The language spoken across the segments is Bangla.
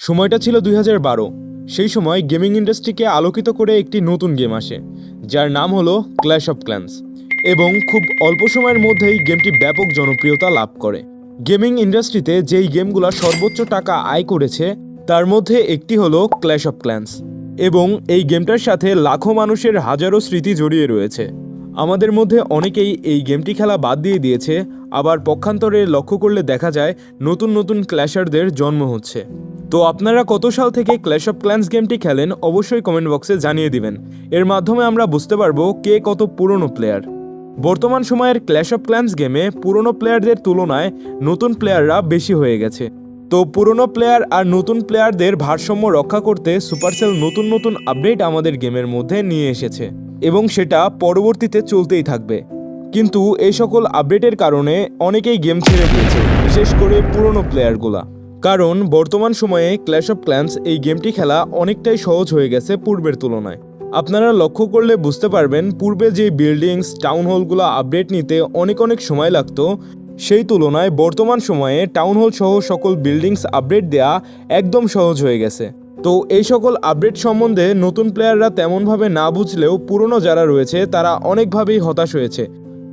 সময়টা ছিল দুই হাজার বারো। সেই সময় গেমিং ইন্ডাস্ট্রিকে আলোকিত করে একটি নতুন গেম আসে, যার নাম হলো ক্ল্যাশ অফ ক্ল্যান্স এবং খুব অল্প সময়ের মধ্যেই গেমটি ব্যাপক জনপ্রিয়তা লাভ করে। গেমিং ইন্ডাস্ট্রিতে যেই গেমগুলো সর্বোচ্চ টাকা আয় করেছে, তার মধ্যে একটি হলো ক্ল্যাশ অফ ক্ল্যান্স এবং এই গেমটার সাথে লাখো মানুষের হাজারো স্মৃতি জড়িয়ে রয়েছে। আমাদের মধ্যে অনেকেই এই গেমটি খেলা বাদ দিয়ে দিয়েছে, আবার পক্ষান্তরে লক্ষ্য করলে দেখা যায় নতুন নতুন ক্ল্যাশারদের জন্ম হচ্ছে। তো আপনারা কত সাল থেকে ক্ল্যাশ অফ ক্ল্যান্স গেমটি খেলেন অবশ্যই কমেন্ট বক্সে জানিয়ে দিবেন। এর মাধ্যমে আমরা বুঝতে পারব কে কত পুরনো প্লেয়ার বর্তমান সময়ের ক্ল্যাশ অফ ক্ল্যান্স গেমে পুরনো প্লেয়ারদের তুলনায় নতুন প্লেয়াররা বেশি হয়ে গেছে। তো পুরনো প্লেয়ার আর নতুন প্লেয়ারদের ভারসাম্য রক্ষা করতে সুপারসেল নতুন নতুন আপডেট আমাদের গেমের মধ্যে নিয়ে এসেছে। এবং সেটা পরবর্তীতে চলতেই থাকবে। কিন্তু এই সকল আপডেটের কারণে অনেকেই গেম ছেড়ে দিয়েছে, বিশেষ করে পুরনো প্লেয়ারগুলা কারণ বর্তমান সময়ে ক্ল্যাশ অফ ক্ল্যান্স এই গেমটি খেলা অনেকটাই সহজ হয়ে গেছে পূর্বের তুলনায়। আপনারা লক্ষ্য করলে বুঝতে পারবেন পূর্বে যে বিল্ডিংস টাউন হলগুলো আপডেট নিতে অনেক অনেক সময় লাগতো, সেই তুলনায় বর্তমান সময়ে টাউন হল সহ সকল বিল্ডিংস আপডেট দেয়া একদম সহজ হয়ে গেছে। তো এই সকল আপডেট সম্বন্ধে নতুন প্লেয়াররা তেমনভাবে না বুঝলেও পুরনো যারা রয়েছে, তারা অনেকভাবেই হতাশ হয়েছে।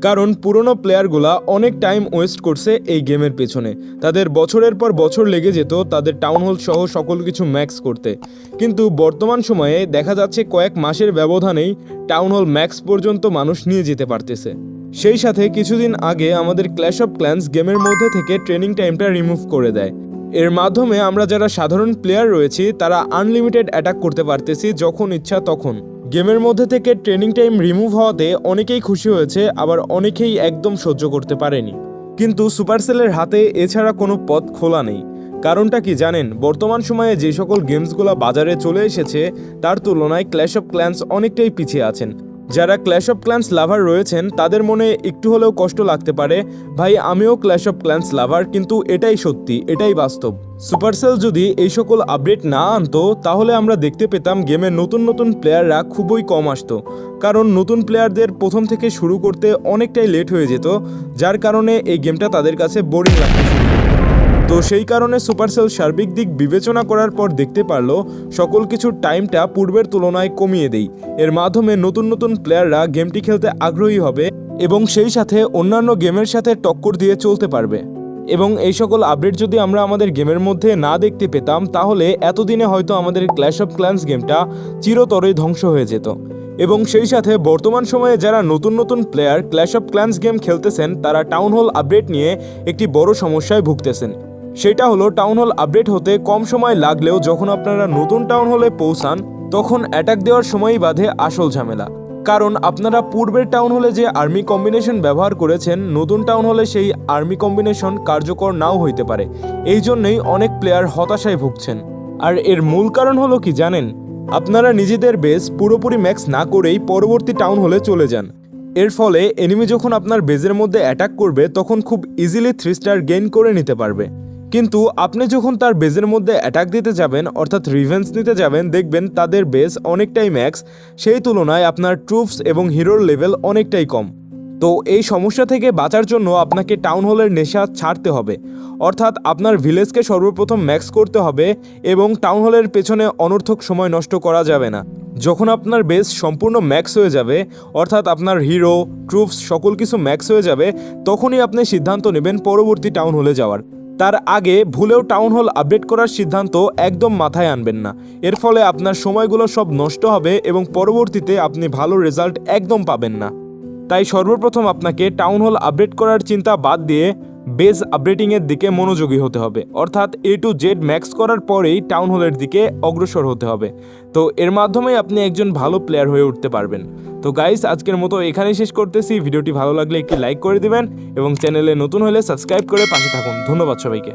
কারণ পুরনো প্লেয়ারগুলা অনেক টাইম ওয়েস্ট করছে এই গেমের পেছনে। তাদের বছরের পর বছর লেগে যেত তাদের টাউন হল সহ সকল কিছু ম্যাক্স করতে। কিন্তু বর্তমান সময়ে দেখা যাচ্ছে কয়েক মাসের ব্যবধানেই টাউন হল ম্যাক্স পর্যন্ত মানুষ নিয়ে যেতে পারতেছে। সেই সাথে কিছুদিন আগে আমাদের ক্ল্যাশ অফ ক্ল্যান্স গেমের মধ্যে থেকে ট্রেনিং টাইমটা রিমুভ করে দেয়। এর মাধ্যমে আমরা যারা সাধারণ প্লেয়ার রয়েছি, তারা আনলিমিটেড অ্যাটাক করতে পারতেছি যখন ইচ্ছা তখন। গেমের মধ্যে থেকে ট্রেনিং টাইম রিমুভ হওয়াতে অনেকেই খুশি হয়েছে, আবার অনেকেই একদম সহ্য করতে পারেনি। কিন্তু সুপারসেলের হাতে এছাড়া কোনো পথ খোলা নেই। কারণটা কি জানেন? বর্তমান সময়ে যে সকল গেমসগুলো বাজারে চলে এসেছে, তার তুলনায় ক্ল্যাশ অফ ক্ল্যান্স অনেকটাই পিছিয়ে আছেন। যারা ক্ল্যাশ অফ ক্ল্যান্স লাভার রয়েছেন, তাদের মনে একটু হলেও কষ্ট লাগতে পারে। ভাই, আমিও ক্ল্যাশ অফ ক্ল্যান্স লাভার কিন্তু এটাই সত্যি, এটাই বাস্তব। সুপারসেল যদি এই সকল আপডেট না আনতো, তাহলে আমরা দেখতে পেতাম গেমের নতুন নতুন প্লেয়াররা খুবই কম আসতো। কারণ নতুন প্লেয়ারদের প্রথম থেকে শুরু করতে অনেকটাই লেট হয়ে যেত, যার কারণে এই গেমটা তাদের কাছে বোরিং লাগতে। তো সেই কারণে সুপারসেল সার্বিক দিক বিবেচনা করার পর দেখতে পারল, সকল কিছুর টাইমটা পূর্বের তুলনায় কমিয়ে দেই। এর মাধ্যমে নতুন নতুন প্লেয়াররা গেমটি খেলতে আগ্রহী হবে এবং সেই সাথে অন্যান্য গেমের সাথে টক্কর দিয়ে চলতে পারবে। এবং এই সকল আপডেট যদি আমরা আমাদের গেমের মধ্যে না দেখতে পেতাম, তাহলে এতদিনে হয়তো আমাদের ক্ল্যাশ অফ ক্ল্যান্স গেমটা চিরতরে ধ্বংস হয়ে যেত। এবং সেই সাথে বর্তমান সময়ে যারা নতুন নতুন player Clash of Clans game খেলতেছেন, তারা টাউন হল আপডেট নিয়ে একটি বড় সমস্যায় ভুগতেছেন। সেটা হলো টাউন হল আপডেট হতে কম সময় লাগলেও যখন আপনারা নতুন টাউন হলে পৌঁছান, তখন অ্যাটাক দেওয়ার সময়ই বাধে আসল ঝামেলা। কারণ আপনারা পূর্বের টাউন হলে যে আর্মি কম্বিনেশন ব্যবহার করেছেন, নতুন টাউন হলে সেই আর্মি কম্বিনেশন কার্যকর নাও হইতে পারে। এই জন্যই অনেক প্লেয়ার হতাশায় ভুগছেন। আর এর মূল কারণ হলো কি জানেন? আপনারা নিজেদের বেস পুরোপুরি ম্যাক্স না করেই পরবর্তী টাউন হলে চলে যান। এর ফলে এনিমি যখন আপনার বেজের মধ্যে অ্যাটাক করবে, তখন খুব ইজিলি থ্রি স্টার গেইন করে নিতে পারবে। কিন্তু আপনি যখন তার বেজের মধ্যে অ্যাটাক দিতে যাবেন, অর্থাৎ রিভেন্স নিতে যাবেন, দেখবেন তাদের বেস অনেকটাই ম্যাক্স সেই তুলনায় আপনার ট্রুপস এবং হিরোর লেভেল অনেকটাই কম। তো এই সমস্যা থেকে বাঁচার জন্য আপনাকে টাউন হলের নেশা ছাড়তে হবে। অর্থাৎ আপনার ভিলেজকে সর্বপ্রথম ম্যাক্স করতে হবে এবং টাউন হলের পেছনে অনর্থক সময় নষ্ট করা যাবে না। যখন আপনার বেস সম্পূর্ণ ম্যাক্স হয়ে যাবে, অর্থাৎ আপনার হিরো ট্রুপস সকল কিছু ম্যাক্স হয়ে যাবে, তখনই আপনি সিদ্ধান্ত নেবেন পরবর্তী টাউন হলে যাওয়ার। তার আগে ভুলেও টাউন হল আপডেট করার সিদ্ধান্ত একদম মাথায় আনবেন না। এর ফলে আপনার সময়গুলো সব নষ্ট হবে এবং পরবর্তীতে আপনি ভালো রেজাল্ট একদম পাবেন না। তাই সর্বপ্রথম আপনাকে টাউন হল আপডেট করার চিন্তা বাদ দিয়ে বেজ আপডেটিংয়ের দিকে মনোযোগী হতে হবে। অর্থাৎ এ টু জেড ম্যাক্স করার পরেই টাউন হলের দিকে অগ্রসর হতে হবে। তো এর মাধ্যমে আপনি একজন ভালো প্লেয়ার হয়ে উঠতে পারবেন। তো গাইস আজকের মতো এখানেই শেষ করতেছি। ভিডিওটি ভালো লাগলে একটি লাইক করে দিবেন এবং চ্যানেলে নতুন হলে সাবস্ক্রাইব করে পাশে থাকুন। ধন্যবাদ সবাইকে।